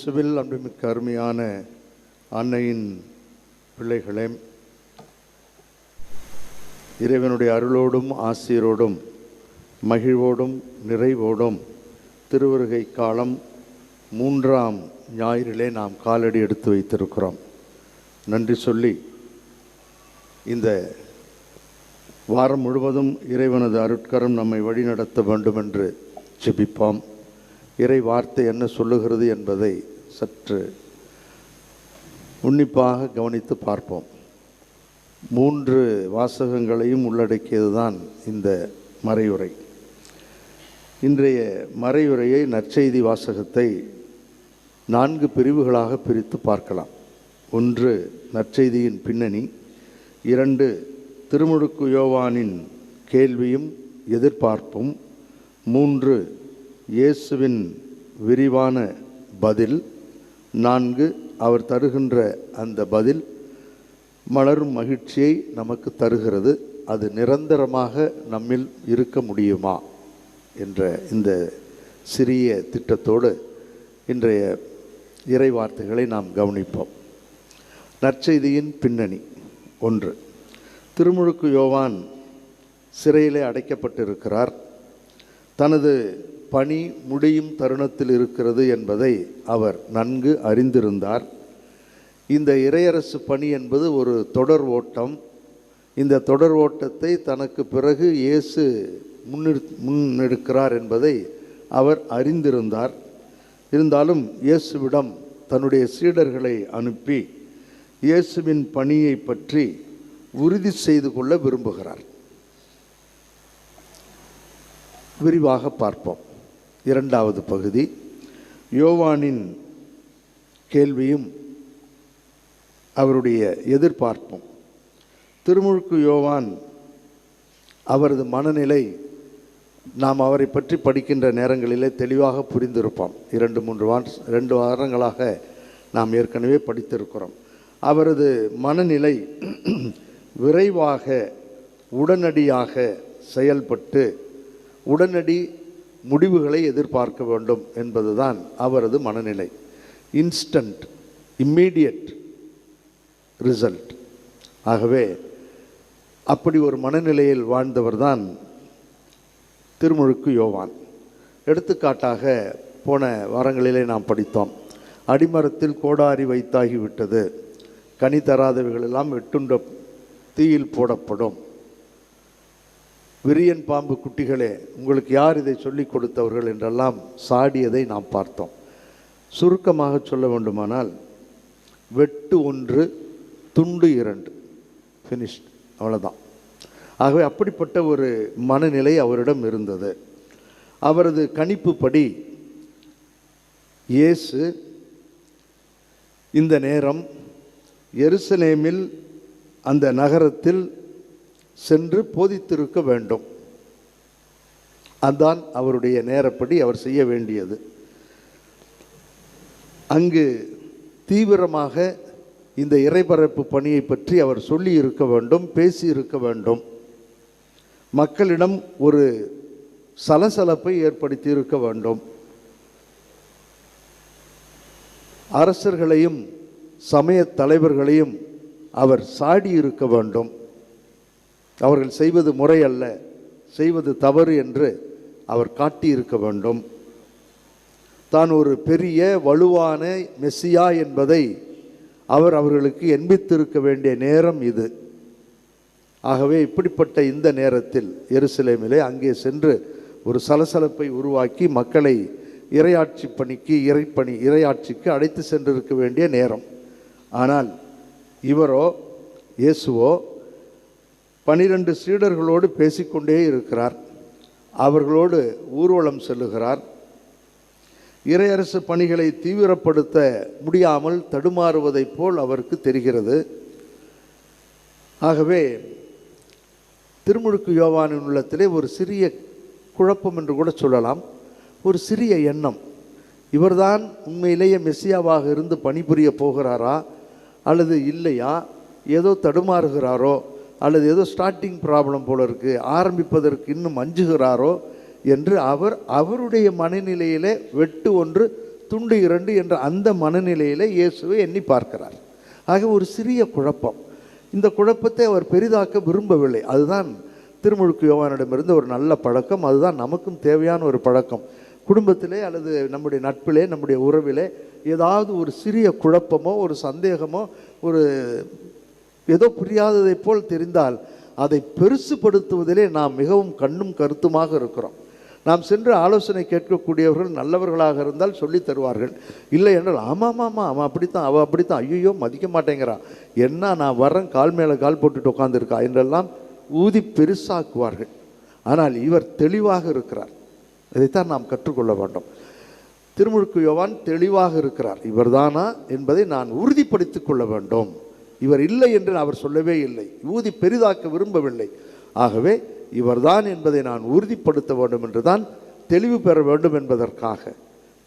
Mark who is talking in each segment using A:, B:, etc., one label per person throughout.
A: கிறிஸ்து இயேசுவில் அன்புமிக்க அருமையான அன்னையின் பிள்ளைகளே இறைவனுடைய அருளோடும் ஆசிரியரோடும் மகிழ்வோடும் நிறைவோடும் திருவருகை காலம் மூன்றாம் ஞாயிறிலே நாம் காலடி எடுத்து வைத்திருக்கிறோம். நன்றி சொல்லி இந்த வாரம் முழுவதும் இறைவனது அருட்கரம் நம்மை வழிநடத்த வேண்டும் என்று ஜெபிப்போம். இறை வார்த்தை என்ன சொல்லுகிறது என்பதை சற்று உன்னிப்பாக கவனித்து பார்ப்போம். மூன்று வாசகங்களையும் உள்ளடக்கியதுதான் இந்த மறையுரை இன்றைய மறையுரையை நற்செய்தி வாசகத்தை நான்கு பிரிவுகளாக பிரித்து பார்க்கலாம். ஒன்று நற்செய்தியின் பின்னணி இரண்டு திருமுழுக்கு யோவானின் கேள்வியும் எதிர்பார்ப்பும் மூன்று இயேசுவின் விரிவான பதில் நான்கு அவர் தருகின்ற அந்த பதில் மலரும் மகிழ்ச்சியை நமக்கு தருகிறது. அது நிரந்தரமாக நம்மில் இருக்க முடியுமா? என்ற இந்த சிறிய திட்டத்தோடு இன்றைய இறை வார்த்தைகளை நாம் கவனிப்போம். நற்செய்தியின் பின்னணி ஒன்று. திருமுழுக்கு யோவான் சிறையிலே அடைக்கப்பட்டிருக்கிறார். தனது பணி முடியும் தருணத்தில் இருக்கிறது என்பதை அவர் நன்கு அறிந்திருந்தார். இந்த இறையரசு பணி என்பது ஒரு தொடர் ஓட்டம். இந்த தொடர் ஓட்டத்தை தனக்கு பிறகு இயேசு முன்னெடு முன்னெடுக்கிறார் என்பதை அவர் அறிந்திருந்தார். இருந்தாலும் இயேசுவிடம் தன்னுடைய சீடர்களை அனுப்பி இயேசுவின் பணியை பற்றி உறுதி செய்து கொள்ள விரும்புகிறார். விரிவாக பார்ப்போம். இரண்டாவது பகுதி. யோவானின் கேள்வியும் அவருடைய எதிர்பார்ப்பும். திருமுழுக்கு யோவான் அவரது மனநிலை நாம் அவரை பற்றி படிக்கின்ற நேரங்களிலே தெளிவாக புரிந்திருப்போம். இரண்டு மூன்று வார ரெண்டு வாரங்களாக நாம் ஏற்கனவே படித்திருக்கிறோம். அவரது மனநிலை விரைவாக உடனடியாக செயல்பட்டு உடனடி முடிவுகளை எதிர்பார்க்க வேண்டும் என்பதுதான் அவரது மனநிலை. இன்ஸ்டன்ட் இம்மீடியட் ரிசல்ட் ஆகவே அப்படி ஒரு மனநிலையில் வாழ்ந்தவர்தான் திருமுழுக்கு யோவான். எடுத்துக்காட்டாக போன வாரங்களிலே நாம் படித்தோம் அடிமரத்தில் கோடாரி வைத்தாகிவிட்டது. கனி தராதவைகள் எல்லாம் வெட்டுண்ட தீயில் போடப்படும். விரியன் பாம்பு குட்டிகளே உங்களுக்கு யார் இதை சொல்லிக் கொடுத்தவர்கள் என்றெல்லாம் சாடியதை நாம் பார்த்தோம். சுருக்கமாக சொல்ல வேண்டுமானால் வெட்டு ஒன்று துண்டு இரண்டு. ஃபினிஷ்ட் அவ்வளோதான் ஆகவே அப்படிப்பட்ட ஒரு மனநிலை அவரிடம் இருந்தது. அவரது கணிப்புப்படி இயேசு இந்த நேரம் எருசலேமில் அந்த நகரத்தில் சென்று போதித்திருக்க வேண்டும். அதான் அவருடைய நேரப்படி அவர் செய்ய வேண்டியது. அங்கு தீவிரமாக இந்த இறைபரப்பு பணியை பற்றி அவர் சொல்லி இருக்க வேண்டும் பேசி இருக்க வேண்டும். மக்களிடம் ஒரு சலசலப்பை ஏற்படுத்தி இருக்க வேண்டும். அரசர்களையும் சமய தலைவர்களையும் அவர் சாடி இருக்க வேண்டும். அவர்கள் செய்வது முறை அல்ல செய்வது தவறு என்று அவர் காட்டியிருக்க வேண்டும். தான் ஒரு பெரிய வலுவான மெஸ்ஸியா என்பதை அவர் அவர்களுக்கு எண்பித்திருக்க வேண்டிய நேரம் இது. ஆகவே இப்படிப்பட்ட இந்த நேரத்தில் எருசலேமிலே அங்கே சென்று ஒரு சலசலப்பை உருவாக்கி மக்களை இரையாட்சி பணிக்கு இறைப்பணி இரையாட்சிக்கு அழைத்து சென்றிருக்க வேண்டிய நேரம். ஆனால் இவரோ இயேசுவோ பனிரெண்டு சீடர்களோடு பேசிக்கொண்டே இருக்கிறார். அவர்களோடு ஊர்வலம் செல்லுகிறார். இறையரசு பணிகளை தீவிரப்படுத்த முடியாமல் தடுமாறுவதைப் போல் அவருக்கு தெரிகிறது. ஆகவே திருமுழுக்கு யோவானின் உள்ளத்திலே ஒரு சிறிய குழப்பம் என்று கூட சொல்லலாம். ஒரு சிறிய எண்ணம். இவர்தான் உண்மையிலேயே மெஸ்ஸியாவாக இருந்து பணிபுரிய போகிறாரா? அல்லது இல்லையா? ஏதோ தடுமாறுகிறாரோ? அல்லது ஏதோ ஸ்டார்டிங் ப்ராப்ளம் போல இருக்குது ஆரம்பிப்பதற்கு இன்னும் அஞ்சுகிறாரோ என்று அவர் அவருடைய மனநிலையிலே வெட்டு ஒன்று துண்டு இரண்டு என்ற அந்த மனநிலையிலே இயேசுவை எண்ணி பார்க்கிறார். ஆக ஒரு சிறிய குழப்பம். இந்த குழப்பத்தை அவர் பெரிதாக்க விரும்பவில்லை. அதுதான் திருமுழுக்கு யோவானிடமிருந்து ஒரு நல்ல பழக்கம். அதுதான் நமக்கும் தேவையான ஒரு பழக்கம். குடும்பத்திலே அல்லது நம்முடைய நட்பிலே நம்முடைய உறவிலே ஏதாவது ஒரு சிறிய குழப்பமோ ஒரு சந்தேகமோ ஒரு ஏதோ புரியாததை போல் தெரிந்தால் அதை பெருசுப்படுத்துவதிலே நாம் மிகவும் கண்ணும் கருத்துமாக இருக்கிறோம். நாம் சென்று ஆலோசனை கேட்கக்கூடியவர்கள் நல்லவர்களாக இருந்தால் சொல்லித் தருவார்கள். இல்லை என்றால் ஆமாம் ஆமாம் அவன் அப்படித்தான் அவள் அப்படித்தான். ஐயோ மதிக்க மாட்டேங்கிறான் என்ன நான் வரேன் கால் மேலே கால் போட்டுட்டு உட்காந்துருக்கா என்றெல்லாம் ஊதி பெருசாக்குவார்கள். ஆனால் இவர் தெளிவாக இருக்கிறார். இதைத்தான் நாம் கற்றுக்கொள்ள வேண்டும். திருமுழுக்கு யோவான் தெளிவாக இருக்கிறார். இவர்தானா என்பதை நான் உறுதிப்படுத்திக் கொள்ள வேண்டும். இவர் இல்லை என்று அவர் சொல்லவே இல்லை. ஊதி பெரிதாக்க விரும்பவில்லை. ஆகவே இவர்தான் என்பதை நான் உறுதிப்படுத்த வேண்டும் என்று தான் தெளிவு பெற வேண்டும் என்பதற்காக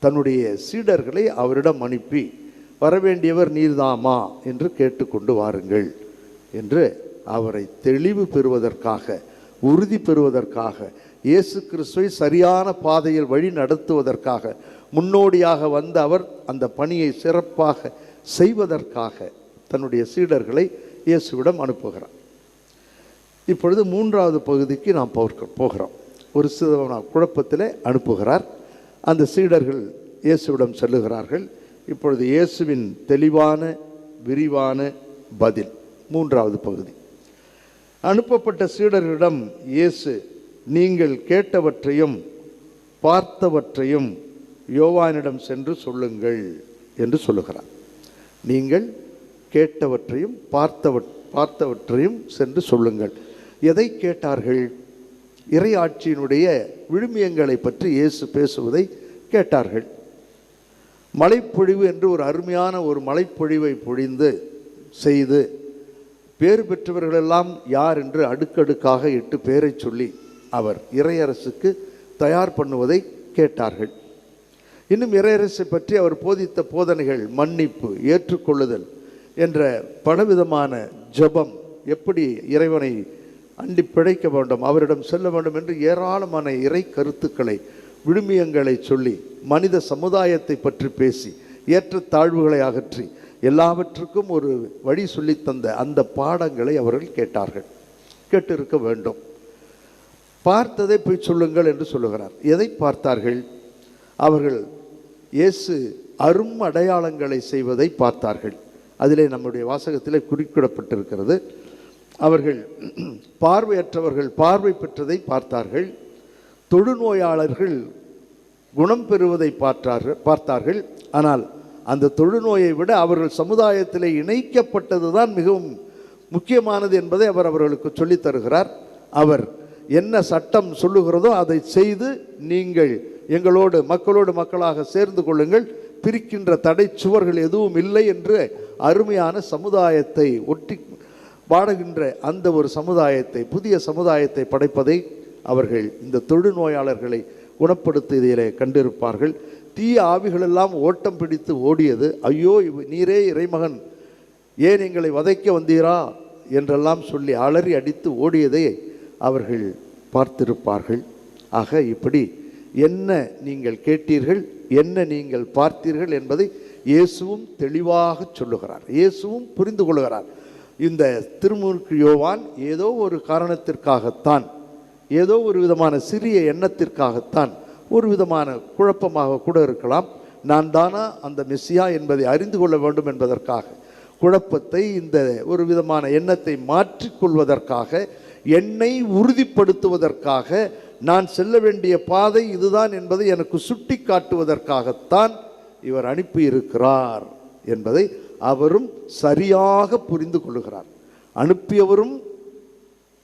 A: தன்னுடைய சீடர்களை அவரிடம் அனுப்பி வரவேண்டியவர் நீர்தாமா என்று கேட்டுக்கொண்டு வாருங்கள் என்று அவரை தெளிவு பெறுவதற்காக உறுதி பெறுவதற்காக இயேசு கிறிஸ்துவை சரியான பாதையில் வழி நடத்துவதற்காக முன்னோடியாக வந்த அவர் அந்த பணியை சிறப்பாக செய்வதற்காக தன்னுடைய சீடர்களை இயேசுவிடம் அனுப்புகிறார். இப்பொழுது மூன்றாவது பகுதிக்கு நாம் போக போகிறோம். ஒரு சிதவன குழப்பத்தில் அனுப்புகிறார். அந்த சீடர்கள் இயேசுவிடம் செல்லுகிறார்கள். இப்பொழுது இயேசுவின் தெளிவான விரிவான பதில். மூன்றாவது பகுதி. அனுப்பப்பட்ட சீடர்களிடம் இயேசு நீங்கள் கேட்டவற்றையும் பார்த்தவற்றையும் யோவானிடம் சென்று சொல்லுங்கள் என்று சொல்லுகிறார். நீங்கள் கேட்டவற்றையும் பார்த்தவற் பார்த்தவற்றையும் சென்று சொல்லுங்கள். எதை கேட்டார்கள்? இறையாட்சியினுடைய விழுமியங்களை பற்றி இயேசு பேசுவதை கேட்டார்கள். மழைப்பொழிவு என்று ஒரு அருமையான ஒரு மழைப்பொழிவை பொழிந்து செய்து பேறு பெற்றவர்களெல்லாம் யார் என்று அடுக்கடுக்காக இட்டு பேரை சொல்லி அவர் இறையரசுக்கு தயார் பண்ணுவதை கேட்டார்கள். இன்னும் இறையரசை பற்றி அவர் போதித்த போதனைகள் மன்னிப்பு ஏற்றுக்கொள்ளுதல் என்ற பலவிதமான ஜெபம் எப்படி இறைவனை அண்டி பிழைக்க வேண்டும் அவரிடம் செல்ல வேண்டும் என்று ஏராளமான இறை கருத்துக்களை விழுமியங்களை சொல்லி மனித சமுதாயத்தை பற்றி பேசி ஏற்ற தாழ்வுகளை அகற்றி எல்லாவற்றுக்கும் ஒரு வழி சொல்லித்தந்த அந்த பாடங்களை அவர்கள் கேட்டார்கள். கேட்டிருக்க வேண்டும். பார்த்ததை போய் சொல்லுங்கள் என்று சொல்லுகிறார். எதை பார்த்தார்கள்? அவர்கள் இயேசு அரும் அடையாளங்களை செய்வதை பார்த்தார்கள். அதிலே நம்முடைய வாசகத்திலே குறிப்பிடப்பட்டிருக்கிறது அவர்கள் பார்வையற்றவர்கள் பார்வை பெற்றதை பார்த்தார்கள். தொழுநோயாளர்கள் குணம் பெறுவதை பார்த்தார்கள் பார்த்தார்கள். ஆனால் அந்த தொழுநோயை விட அவர்கள் சமுதாயத்தில் இணைக்கப்பட்டது தான் மிகவும் முக்கியமானது என்பதை அவர் அவர்களுக்கு சொல்லித் தருகிறார். அவர் என்ன சட்டம் சொல்லுகிறதோ அதை செய்து நீங்கள் எங்களோடு மக்களோடு மக்களாக சேர்ந்து கொள்ளுங்கள். பிரிக்கின்ற தடை சுவர்கள் எதுவும் இல்லை என்று அருமையான சமுதாயத்தை ஒட்டி வாடுகின்ற அந்த ஒரு சமுதாயத்தை புதிய சமுதாயத்தை படைப்பதை அவர்கள் இந்த தொழுநோயாளர்களை குணப்படுத்தியதிலே கண்டிருப்பார்கள். தீய ஆவிகளெல்லாம் ஓட்டம் பிடித்து ஓடியது. ஐயோ நீரே இறைமகன் ஏன் எங்களை வதைக்க வந்தீரா? என்றெல்லாம் சொல்லி அலறி அடித்து ஓடியதை அவர்கள் பார்த்திருப்பார்கள். ஆக இப்படி என்ன நீங்கள் கேட்டீர்கள்? என்ன நீங்கள் பார்த்தீர்கள் என்பதை இயேசுவும் தெளிவாக சொல்லுகிறார். இயேசுவும் புரிந்து கொள்கிறார். இந்த திருமுழுக்கு யோவான் ஏதோ ஒரு காரணத்திற்காகத்தான் ஏதோ ஒரு விதமான சிறிய எண்ணத்திற்காகத்தான் ஒரு விதமான குழப்பமாக கூட இருக்கலாம். நான் தானா அந்த மெஸ்ஸியா என்பதை அறிந்து கொள்ள வேண்டும் என்பதற்காக குழப்பத்தை இந்த ஒரு விதமான எண்ணத்தை மாற்றிக்கொள்வதற்காக என்னை உறுதிப்படுத்துவதற்காக நான் செல்ல வேண்டிய பாதை இதுதான் என்பதை எனக்கு சுட்டி காட்டுவதற்காகத்தான் இவர் அனுப்பியிருக்கிறார் என்பதை அவரும் சரியாக புரிந்து கொள்ளுகிறார். அனுப்பியவரும்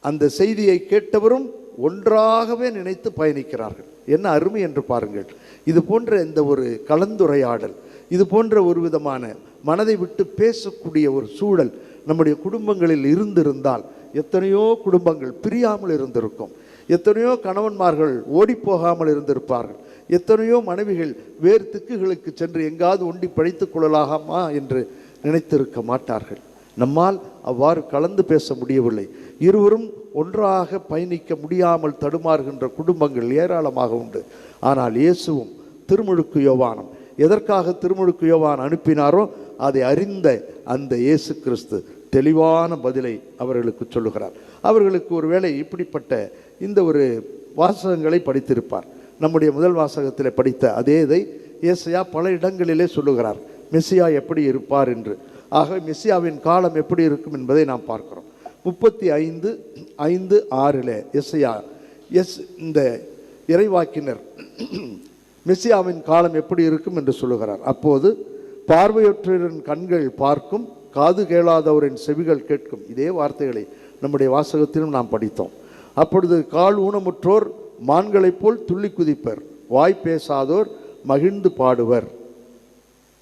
A: அந்த செய்தியை கேட்டவரும் ஒன்றாகவே நினைத்து பயணிக்கிறார்கள். என்ன அருமை என்று பாருங்கள். இது போன்ற இந்த ஒரு கலந்துரையாடல் இது போன்ற ஒரு விதமான மனதை விட்டு பேசக்கூடிய ஒரு சூழல் நம்முடைய குடும்பங்களில் இருந்திருந்தால் எத்தனையோ குடும்பங்கள் பிரியாமல் இருந்திருக்கும். எத்தனையோ கணவன்மார்கள் ஓடிப்போகாமல் இருந்திருப்பார்கள். எத்தனையோ மனைவிகள் வேறு திக்குகளுக்கு சென்று எங்காவது ஒண்டி பழித்துக் கொள்ளலாகாமா என்று நினைத்திருக்க மாட்டார்கள். நம்மால் அவ்வாறு கலந்து பேச முடியவில்லை. இருவரும் ஒன்றாக பயணிக்க முடியாமல் தடுமாறுகின்ற குடும்பங்கள் ஏராளமாக உண்டு. ஆனால் இயேசுவும் திருமுழுக்கு யோவானம் எதற்காக திருமுழுக்கு யோவான் அனுப்பினாரோ அதை அறிந்த அந்த இயேசு கிறிஸ்து தெளிவான பதிலை அவர்களுக்கு சொல்லுகிறார். அவர்களுக்கு ஒருவேளை இப்படிப்பட்ட இந்த ஒரு வாசகங்களை படித்திருப்பார். நம்முடைய முதல் வாசகத்தில் படித்த அதே இதை இயேசையா பல இடங்களிலே சொல்லுகிறார். மெஸ்ஸியா எப்படி இருப்பார் என்று. ஆக மெஸ்ஸியாவின் காலம் எப்படி இருக்கும் என்பதை நாம் பார்க்கிறோம். முப்பத்தி ஐந்து ஐந்து ஆறில் எஸ்ஐயா எஸ் இந்த இறைவாக்கினர் மெஸ்ஸியாவின் காலம் எப்படி இருக்கும் என்று சொல்லுகிறார். அப்போது பார்வையற்றோரின் கண்கள் பார்க்கும் காது கேளாதவரின் செவிகள் கேட்கும். இதே வார்த்தைகளை நம்முடைய வாசகத்திலும் நாம் படித்தோம். அப்பொழுது கால் ஊனமுற்றோர் மான்களைப் போல் துள்ளி குதிப்பர் வாய் பேசாதோர் மகிழ்ந்து பாடுவர்.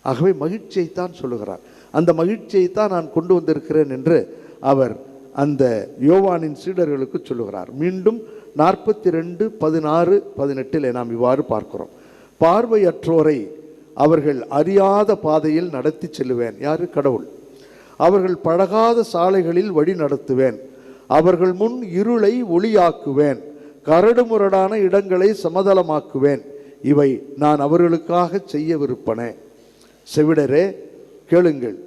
A: ஆகவே மகிழ்ச்சியைத்தான் சொல்லுகிறார். அந்த மகிழ்ச்சியைத்தான் நான் கொண்டு வந்திருக்கிறேன் என்று அவர் அந்த யோவானின் சீடர்களுக்கு சொல்லுகிறார். மீண்டும் நாற்பத்தி ரெண்டு பதினாறு பதினெட்டில் நாம் இவ்வாறு பார்க்கிறோம். பார்வையற்றோரை அவர்கள் அறியாத பாதையில் நடத்தி செல்லுவேன். யாரு? கடவுள். அவர்கள் பழகாத சாலைகளில் வழி நடத்துவேன். அவர்கள் முன் இருளை ஒளியாக்குவேன். கரடுமுரடான இடங்களை சமதளமாக்குவேன். இவை நான் அவர்களுக்காக செய்யவிருப்பன. செவிடரே கேளுங்கள்.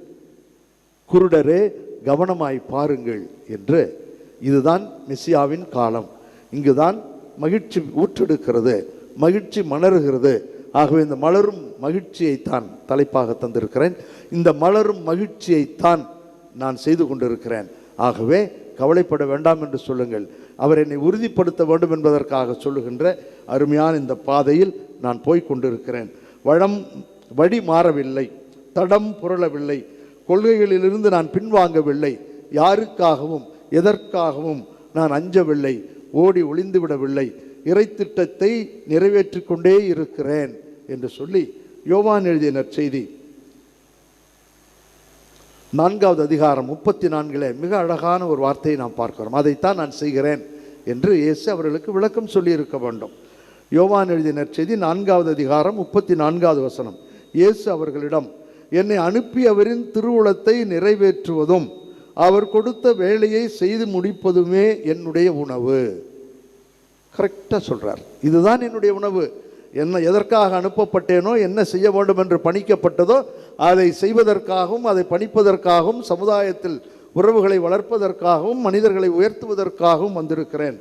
A: குருடரே கவனமாய் பாருங்கள் என்று. இதுதான் மெசியாவின் காலம். இங்குதான் மகிழ்ச்சி ஊற்றெடுக்கிறது. மகிழ்ச்சி மலர்கிறது. ஆகவே இந்த மலரும் மகிழ்ச்சியைத்தான் தலைப்பாக தந்திருக்கிறேன். இந்த மலரும் மகிழ்ச்சியைத்தான் நான் செய்து கொண்டிருக்கிறேன். ஆகவே கவலைப்பட வேண்டாம் என்று சொல்லுங்கள். அவர் என்னை உறுதிப்படுத்த வேண்டும் என்பதற்காக சொல்லுகின்ற அருமையான இந்த பாதையில் நான் போய் கொண்டிருக்கிறேன். வளம் வழி மாறவில்லை தடம் புரளவில்லை கொள்கைகளிலிருந்து நான் பின்வாங்கவில்லை யாருக்காகவும் எதற்காகவும் நான் அஞ்சவில்லை ஓடி ஒளிந்து விடவில்லை இறை திட்டத்தை நிறைவேற்றிக் கொண்டே இருக்கிறேன் என்று சொல்லி யோவான் எழுதிய நற்செய்தி. நான்காவது அதிகாரம் முப்பத்தி நான்கில் மிக அழகான ஒரு வார்த்தையை நாம் பார்க்கிறோம். அதைத்தான் நான் செய்கிறேன் என்று இயேசு அவர்களுக்கு விளக்கம் சொல்லியிருக்க வேண்டும். யோவான் எழுதிய நற்செய்தி நான்காவது அதிகாரம் முப்பத்தி நான்காவது வசனம். இயேசு அவர்களிடம் என்னை அனுப்பியவரின் திருவுளத்தை நிறைவேற்றுவதும் அவர் கொடுத்த வேலையை செய்து முடிப்பதுமே என்னுடைய உணவு. கரெக்டாக சொல்கிறார் இதுதான் என்னுடைய உணவு. என்ன எதற்காக அனுப்பப்பட்டேனோ என்ன செய்ய வேண்டும் என்று பணிக்கப்பட்டதோ அதை செய்வதற்காகவும் அதை பணிப்பதற்காகவும் சமுதாயத்தில் உறவுகளை வளர்ப்பதற்காகவும் மனிதர்களை உயர்த்துவதற்காகவும் வந்திருக்கிறேன்.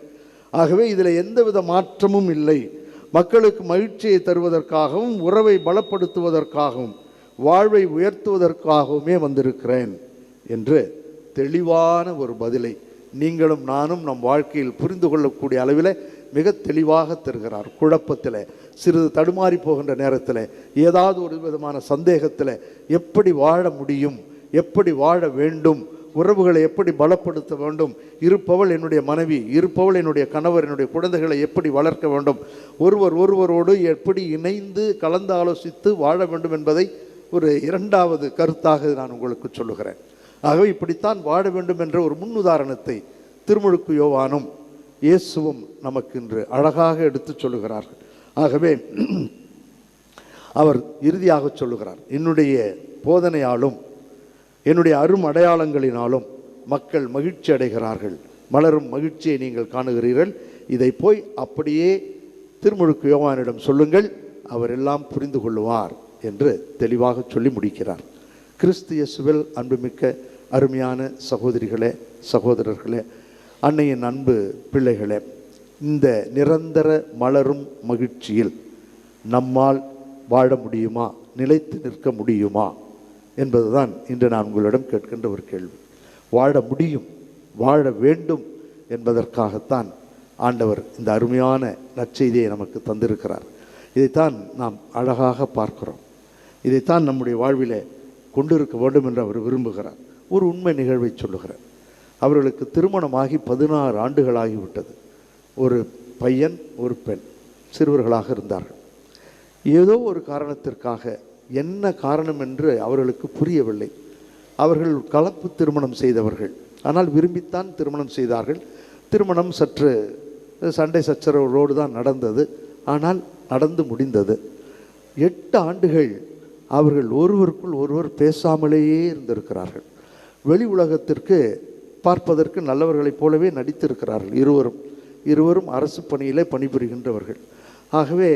A: ஆகவே இதில் எந்தவித மாற்றமும் இல்லை. மக்களுக்கு மகிழ்ச்சியை தருவதற்காகவும் உறவை பலப்படுத்துவதற்காகவும் வாழ்வை உயர்த்துவதற்காகவுமே வந்திருக்கிறேன் என்று தெளிவான ஒரு பதிலை நீங்களும் நானும் நம் வாழ்க்கையில் புரிந்து கொள்ளக்கூடிய அளவில் மிக தெளிவாக தருகிறார். குழப்பத்தில் சிறிது தடுமாறி போகின்ற நேரத்தில் ஏதாவது ஒரு விதமான சந்தேகத்தில் எப்படி வாழ முடியும்? எப்படி வாழ வேண்டும்? உறவுகளை எப்படி பலப்படுத்த வேண்டும்? இருப்பவள் என்னுடைய மனைவி இருப்பவள் என்னுடைய கணவர் என்னுடைய குழந்தைகளை எப்படி வளர்க்க வேண்டும்? ஒருவர் ஒருவரோடு எப்படி இணைந்து கலந்து ஆலோசித்து வாழ வேண்டும் என்பதை ஒரு இரண்டாவது கருத்தாக நான் உங்களுக்கு சொல்லுகிறேன். ஆகவே இப்படித்தான் வாழ வேண்டும் என்ற ஒரு முன்னுதாரணத்தை திருமுழுக்கு யோவானும் இயேசுவும் நமக்கு இன்று அழகாக எடுத்துச் சொல்லுகிறார்கள். ஆகவே அவர் இறுதியாக சொல்லுகிறார் என்னுடைய போதனையாலும் என்னுடைய அரும் அடையாளங்களினாலும் மக்கள் மகிழ்ச்சி அடைகிறார்கள். மலரும் மகிழ்ச்சியை நீங்கள் காணுகிறீர்கள். இதை போய் அப்படியே திருமுழுக்கு யோவானிடம் சொல்லுங்கள். அவர் எல்லாம் புரிந்து கொள்ளுவார் என்று தெளிவாக சொல்லி முடிக்கிறார். கிறிஸ்து இயேசுவில் அன்புமிக்க அருமையான சகோதரிகளே சகோதரர்களே அன்னையின் அன்பு பிள்ளைகளே இந்த நிரந்தர மலரும் மகிழ்ச்சியில் நம்மால் வாழ முடியுமா? நிலைத்து நிற்க முடியுமா? என்பதுதான் இன்று நான் உங்களிடம் கேட்கின்ற ஒரு கேள்வி. வாழ முடியும் வாழ வேண்டும் என்பதற்காகத்தான் ஆண்டவர் இந்த அருமையான நற்செய்தியை நமக்கு தந்திருக்கிறார். இதைத்தான் நாம் அழகாக பார்க்கிறோம். இதைத்தான் நம்முடைய வாழ்விலே கொண்டிருக்க வேண்டும் என்று அவர் விரும்புகிறார். ஒரு உண்மை நிகழ்வை சொல்லுகிறார். அவர்களுக்கு திருமணமாகி பதினாறு ஆண்டுகளாகிவிட்டது. ஒரு பையன் ஒரு பெண் சிறுவர்களாக இருந்தார்கள். ஏதோ ஒரு காரணத்திற்காக என்ன காரணம் என்று அவர்களுக்கு புரியவில்லை. அவர்கள் கலப்பு திருமணம் செய்தவர்கள். ஆனால் விரும்பித்தான் திருமணம் செய்தார்கள். திருமணம் சற்று சண்டை சச்சரவுகளோடு தான் நடந்தது. ஆனால் நடந்து முடிந்தது. எட்டு ஆண்டுகள் அவர்கள் ஒருவருக்குள் ஒருவர் பேசாமலேயே இருந்திருக்கிறார்கள். வெளி உலகத்திற்கு பார்ப்பதற்கு நல்லவர்களைப் போலவே நடித்திருக்கிறார்கள் இருவரும். இருவரும் அரசு பணியிலே பணிபுரிகின்றவர்கள். ஆகவே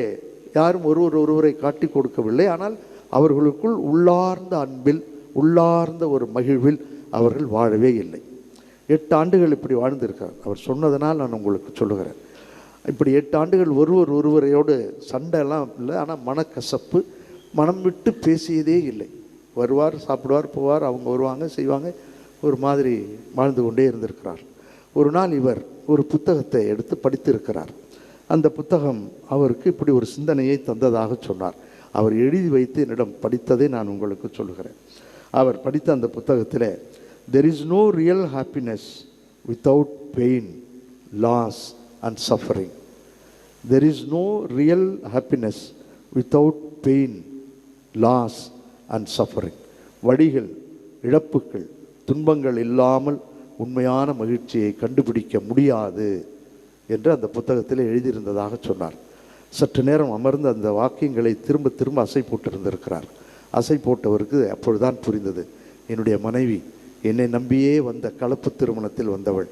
A: யாரும் ஒருவர் ஒருவரை காட்டி கொடுக்கவில்லை. ஆனால் அவர்களுக்குள் உள்ளார்ந்த அன்பில் உள்ளார்ந்த ஒரு மகிழ்வில் அவர்கள் வாழவே இல்லை. எட்டு ஆண்டுகள் இப்படி வாழ்ந்திருக்கார் அவர் சொன்னதனால் நான் உங்களுக்கு சொல்லுகிறேன். இப்படி எட்டு ஆண்டுகள் ஒருவர் ஒருவரையோடு சண்டைலாம் இல்லை. ஆனால் மனக்கசப்பு மனம் விட்டு பேசியதே இல்லை. வருவார் சாப்பிடுவார் போவார் அவங்க வருவாங்க செய்வாங்க. ஒரு மாதிரி வாழ்ந்து கொண்டே இருந்திருக்கிறார். ஒரு நாள் இவர் ஒரு புத்தகத்தை எடுத்து படித்திருக்கிறார். அந்த புத்தகம் அவருக்கு இப்படி ஒரு சிந்தனையை தந்ததாக சொன்னார். அவர் எழுதி வைத்து என்னிடம் படித்ததை நான் உங்களுக்கு சொல்லுகிறேன். அவர் படித்த அந்த புத்தகத்தில் there is no real happiness without pain loss and suffering there is no real happiness without pain loss and suffering வழிகள் இழப்புகள் துன்பங்கள் இல்லாமல் உண்மையான மகிழ்ச்சியை கண்டுபிடிக்க முடியாது என்று அந்த புத்தகத்தில் எழுதியிருந்ததாக சொன்னார். சற்று நேரம் அமர்ந்து அந்த வாக்கியங்களை திரும்ப திரும்ப அசை போட்டிருந்திருக்கிறார். அசை போட்டவருக்கு அப்பொழுதுதான் புரிந்தது. என்னுடைய மனைவி என்னை நம்பியே வந்த கலப்பு திருமணத்தில் வந்தவள்.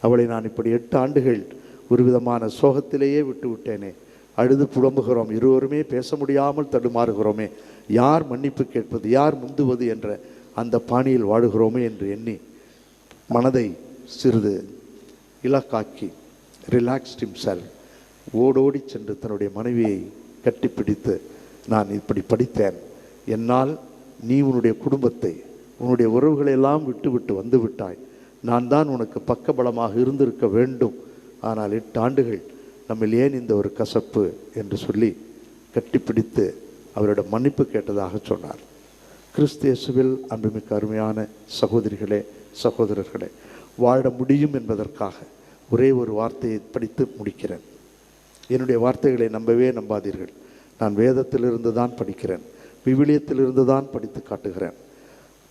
A: அவளை நான் இப்படி எட்டு ஆண்டுகள் ஒரு விதமான சோகத்திலேயே விட்டு விட்டேனே. அழுது புலம்புகிறோம். இருவருமே பேச முடியாமல் தடுமாறுகிறோமே. யார் மன்னிப்பு கேட்பது யார் முந்துவது என்ற அந்த பாணியில் வாழுகிறோமே என்று எண்ணி மனதை சிறிது இலக்காக்கி ரிலாக்ஸ்ட் himself. ஓடோடி சென்று தன்னுடைய மனைவியை கட்டிப்பிடித்து நான் இப்படி படித்தேன். என்னால் நீ உன்னுடைய குடும்பத்தை உன்னுடைய உறவுகளெல்லாம் விட்டுவிட்டு வந்து விட்டாய். நான் தான் உனக்கு பக்கபலமாக இருந்திருக்க வேண்டும். ஆனால் எட்டு ஆண்டுகள் நம்மில் ஏன் இந்த ஒரு கசப்பு? என்று சொல்லி கட்டிப்பிடித்து அவரிடம் மன்னிப்பு கேட்டதாக சொன்னார். கிறிஸ்தியசுவில் அன்புமிக்க அருமையான சகோதரிகளே சகோதரர்களே வாழ முடியும் என்பதற்காக ஒரே ஒரு வார்த்தையை படித்து முடிக்கிறேன். என்னுடைய வார்த்தைகளை நம்பவே நம்பாதீர்கள். நான் வேதத்திலிருந்து தான் படிக்கிறேன். விவிலியத்திலிருந்து தான் படித்து காட்டுகிறேன்.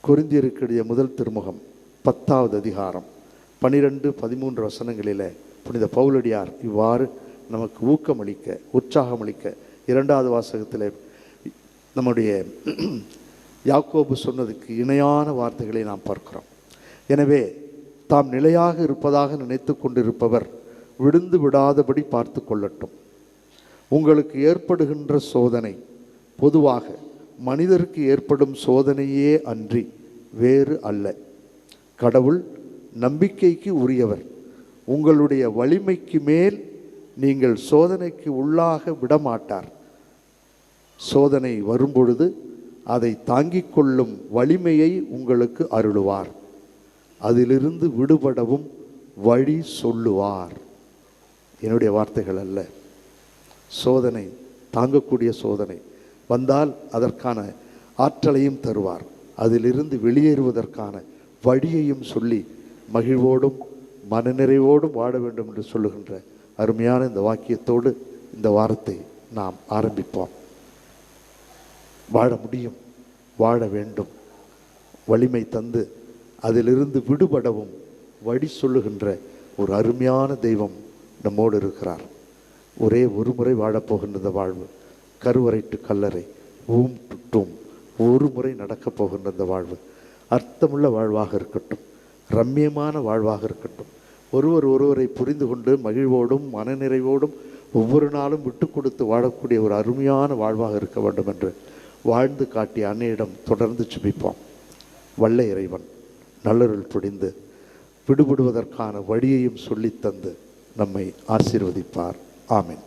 A: கொரிந்தியருக்குடைய முதல் திருமுகம் பத்தாவது அதிகாரம் பனிரெண்டு பதிமூன்று வசனங்களில் புனித பவுலடியார் இவ்வாறு நமக்கு ஊக்கமளிக்க உற்சாகமளிக்க இரண்டாவது வாசகத்தில் நம்முடைய யாக்கோபு சொன்னதுக்கு இணையான வார்த்தைகளை நாம் பார்க்கிறோம். எனவே தாம் நிலையாக இருப்பதாக நினைத்து கொண்டிருப்பவர் விழுந்து விடாதபடி பார்த்து கொள்ளட்டும். உங்களுக்கு ஏற்படுகின்ற சோதனை பொதுவாக மனிதருக்கு ஏற்படும் சோதனையே அன்றி வேறு அல்ல. கடவுள் நம்பிக்கைக்கு உரியவர். உங்களுடைய வலிமைக்கு மேல் நீங்கள் சோதனைக்கு உள்ளாக விடமாட்டார். சோதனை வரும்பொழுது அதை தாங்கிக் கொள்ளும் வலிமையை உங்களுக்கு அருளுவார். அதிலிருந்து விடுபடவும் வழி சொல்லுவார். என்னுடைய வார்த்தைகள் அல்ல. சோதனை தாங்கக்கூடிய சோதனை. வந்தால் அதற்கான ஆற்றலையும் தருவார். அதிலிருந்து வெளியேறுவதற்கான வழியையும் சொல்லி மகிழ்வோடும் மனநிறைவோடும் வாழ வேண்டும் என்று சொல்லுகின்ற அருமையான இந்த வாக்கியத்தோடு இந்த வாரத்தை நாம் ஆரம்பிப்போம். வாழ முடியும். வாழ வேண்டும். வலிமை தந்து அதிலிருந்து விடுபடவும் வழி சொல்லுகின்ற ஒரு அருமையான தெய்வம் நம்மோடு இருக்கிறார். ஒரே ஒரு முறை வாழப்போகின்ற வாழ்வு வாழ்வு. டு கல்லறை ஊம் டுட்டும் ஒரு முறை நடக்கப் போகின்ற இந்த வாழ்வு. அர்த்தமுள்ள வாழ்வாக இருக்கட்டும். ரம்மியமான வாழ்வாக இருக்கட்டும். ஒருவர் ஒருவரை புரிந்து கொண்டு மகிழ்வோடும் மனநிறைவோடும் ஒவ்வொரு நாளும் விட்டு கொடுத்து வாழக்கூடிய ஒரு அருமையான வாழ்வாக இருக்க வேண்டும் என்று வாழ்ந்து காட்டிய அன்னையிடம் தொடர்ந்து சுபிப்போம் வல்ல இறைவன் நல்லருள் புரிந்து விடுபடுவதற்கான வழியையும் சொல்லித்தந்து நம்மை ஆசீர்வதிப்பார். ஆமீன்.